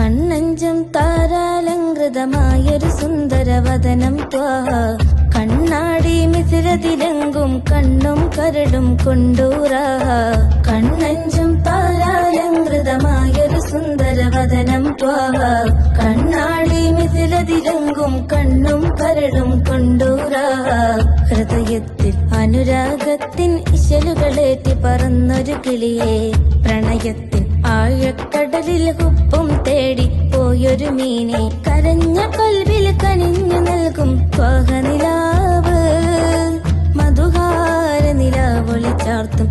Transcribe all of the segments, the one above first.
കണ്ണഞ്ചും താരാലങ്കൃതമായൊരു സുന്ദരവദനം വതനം കണ്ണാടി മിസിലതിലെങ്കും കണ്ണും കരടും കൊണ്ടൂറാ. കണ്ണഞ്ചും താരാലങ്കൃതമായൊരു സുന്ദരവദനം വതനം കണ്ണാടി മിസിലതിലെങ്കും കണ്ണും കരടും കൊണ്ടൂറാ. ഹൃദയത്തിൽ അനുരാഗത്തിൻ ഇശലുകളേറ്റി പറന്നൊരു കിളിയെ പ്രണയത്തിൻ ആഴക്കടലിൽ ഉപ്പും തേടി പോയൊരു മീനെ കരഞ്ഞ കൽവിൽ കനിഞ്ഞു നൽകും ത്വഹനിലാവ് മധുഹാര നിലാവൊളി ചാർത്തും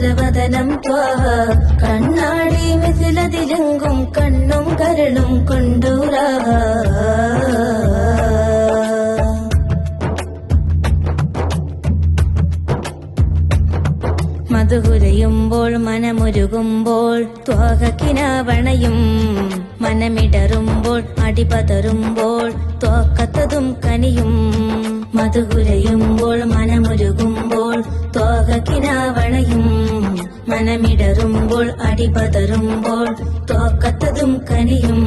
സുന്ദരവദനം ത്വാഹ കണ്ണാടി മിഥിലതിലെങ്കും കണ്ണും കരളും കൊണ്ടൂറാഹ മധുകുരയുമ്പോൾ മനമുരുകുമ്പോൾ ത്വാഹക്കിനാവണയും മനമിടറുമ്പോൾ അടിപതറുമ്പോൾ ത്വാക്കത്തതും കനിയും. മധുകുരയുമ്പോൾ മനമുരുകുമ്പോൾ ത്വാഹക്കിനാവണയും മനമിടറുമ്പോൾ അടിപതറുമ്പോൾ തോക്കത്തതും കനിയും.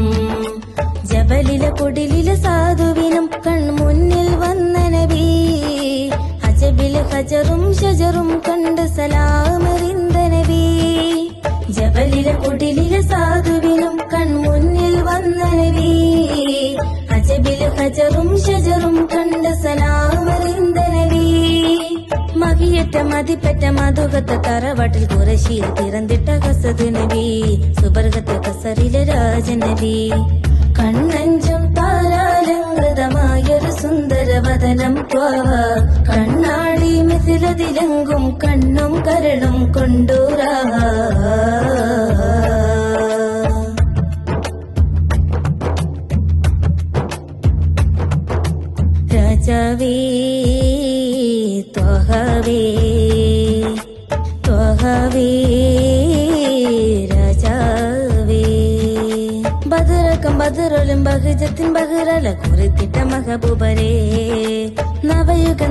ജബലില പൊടിലില സാധുവിനും കൺമുന്നിൽ വന്ന നബി. അജബില ഹജറും ഷജറും കണ്ട് സലാമറിന്ത നബി. ജബലില പൊടിലില സാധുവിനും കൺമുന്നിൽ വന്ന നബി. അജബില ഹജറും ഷജറും മകിയറ്റ മതിപ്പറ്റ മധുകത്ത തറവാട്ടിൽ കുറശിയിൽ പിറന്നിട്ട കസത് നബി സുബർഗത്തെ കസറിലെ രാജനബി കണ്ണഞ്ചും താരാലങ്കൃതമായൊരു സുന്ദരവദനം ത്വാവ കണ്ണാടി മിഥിലതിലെങ്കും കണ്ണും കരളും കൊണ്ടൂറാവ രാജാവേ ത്വഹവേ ത്വഹവേ ബഹറല കുറിത്തിട്ട മഹബൂബരേ। നവയുഗ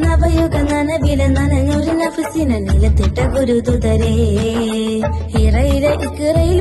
നവയുഗ നനവില നനഞ്ഞൊരു നഫസിനെ നിലത്തിട്ട ഗുരുദുതരേ ഇറയിലെ ഇക്കറയിൽ